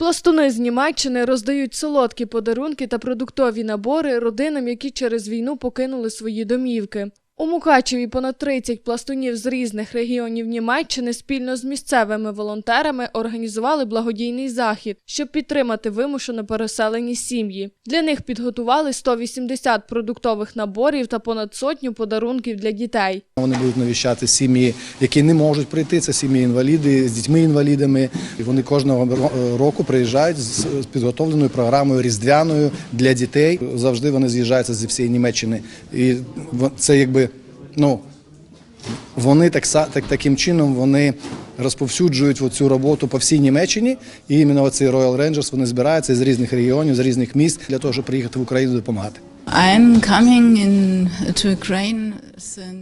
Пластуни з Німеччини роздають солодкі подарунки та продуктові набори родинам, які через війну покинули свої домівки. У Мукачеві понад 30 пластунів з різних регіонів Німеччини спільно з місцевими волонтерами організували благодійний захід, щоб підтримати вимушено переселені сім'ї. Для них підготували 180 продуктових наборів та понад сотню подарунків для дітей. Вони будуть навіщати сім'ї, які не можуть прийти. Це сім'ї інваліди з дітьми-інвалідами. Вони кожного року приїжджають з підготовленою програмою різдвяною для дітей. Завжди вони з'їжджаються зі всієї Німеччини. І це якби ну. Вони так, так таким чином вони розповсюджують цю роботу по всій Німеччині. І іменно оцей Royal Rangers вони збираються з різних регіонів, з різних міст для того, щоб приїхати в Україну допомагати.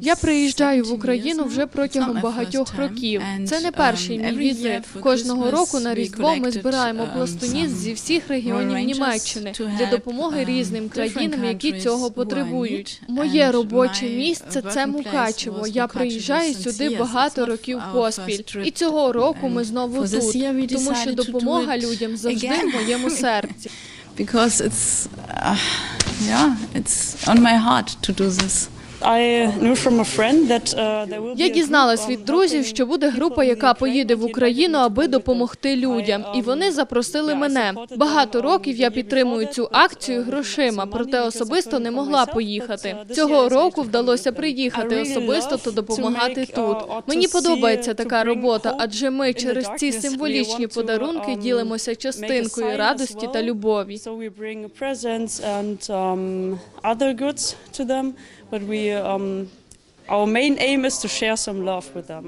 Я приїжджаю в Україну вже протягом багатьох років. Це не um, перший мій візит. Кожного року на Різдво ми збираємо um, зі всіх регіонів Німеччини для допомоги um, різним країнам, які цього потребують. Моє робоче місце це Мукачево. Я приїжджаю сюди багато років поспіль. І цього року ми знову тут, тому що допомога людям завжди в моєму серці. Yeah it's on my heart to do this. I knew from a friend that uh, Я дізналась від um, друзів, що буде група, яка поїде в Україну, аби допомогти людям. І вони запросили мене. Багато років я підтримую цю акцію грошима, проте особисто не могла поїхати. Цього року вдалося приїхати особисто та допомагати тут. Мені подобається така робота, адже ми через ці символічні подарунки ділимося частинкою радості та любові. um, our main aim is to share some love with them.